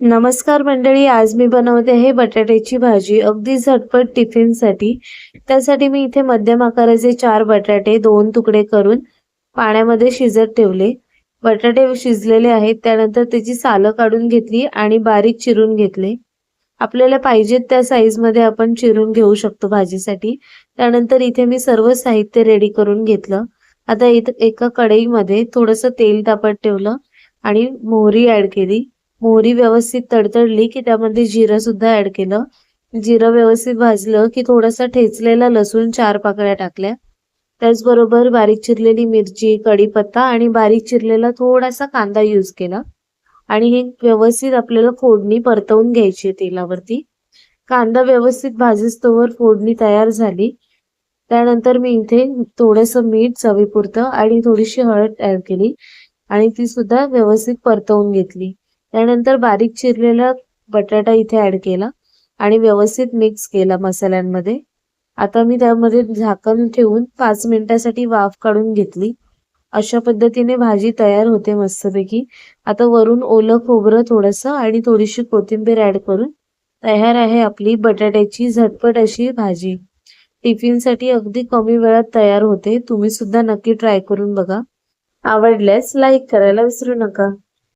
नमस्कार मंडळी आज मी बनवते आहे बटाट्याची भाजी. अगदी झटपट टिफिनसाठी. त्यासाठी मी इथे मध्यम आकाराचे चार बटाटे दोन तुकडे करून पाण्यामध्ये शिजत ठेवले. बटाटे शिजलेले आहेत त्यानंतर त्याची सालं काढून घेतली आणि बारीक चिरून घेतले. आपल्याला पाहिजेत त्या साईजमध्ये आपण चिरून घेऊ शकतो भाजीसाठी. त्यानंतर इथे मी सर्व साहित्य रेडी करून घेतलं. आता इथं एका कढईमध्ये थोडंसं तेल तापत ठेवलं आणि मोहरी ऍड केली. मोहरी व्यवस्थित तडतडली की त्यामध्ये जिरं सुद्धा ऍड केलं. जिरं व्यवस्थित भाजलं की थोडासा ठेचलेला लसूण चार पाकळ्या टाकल्या. त्याचबरोबर बारीक चिरलेली मिरची कढीपत्ता आणि बारीक चिरलेला थोडासा कांदा यूज केला. आणि हे व्यवस्थित आपल्याला फोडणी परतवून घ्यायची तेलावरती. कांदा व्यवस्थित भाजिस्तोवर फोडणी तयार झाली. त्यानंतर मी इथे थोडंसं मीठ चवीपुरतं आणि थोडीशी हळद ऍड केली. आणि ती सुद्धा व्यवस्थित परतवून घेतली. त्यानंतर बारीक चिरलेला बटाटा इथे ऍड केला आणि व्यवस्थित मिक्स केला मसाल्यांमध्ये. आता मी त्यामध्ये झाकण ठेवून पाच मिनिटासाठी वाफ काढून घेतली. अशा पद्धतीने भाजी तयार होते मस्तपैकी. आता वरून ओलं खोबरं थोडंसं आणि थोडीशी कोथिंबीर ऍड करून तयार आहे आपली बटाट्याची झटपट अशी भाजी. टिफिनसाठी अगदी कमी वेळात तयार होते. तुम्ही सुद्धा नक्की ट्राय करून बघा. आवडल्यास लाईक करायला विसरू नका.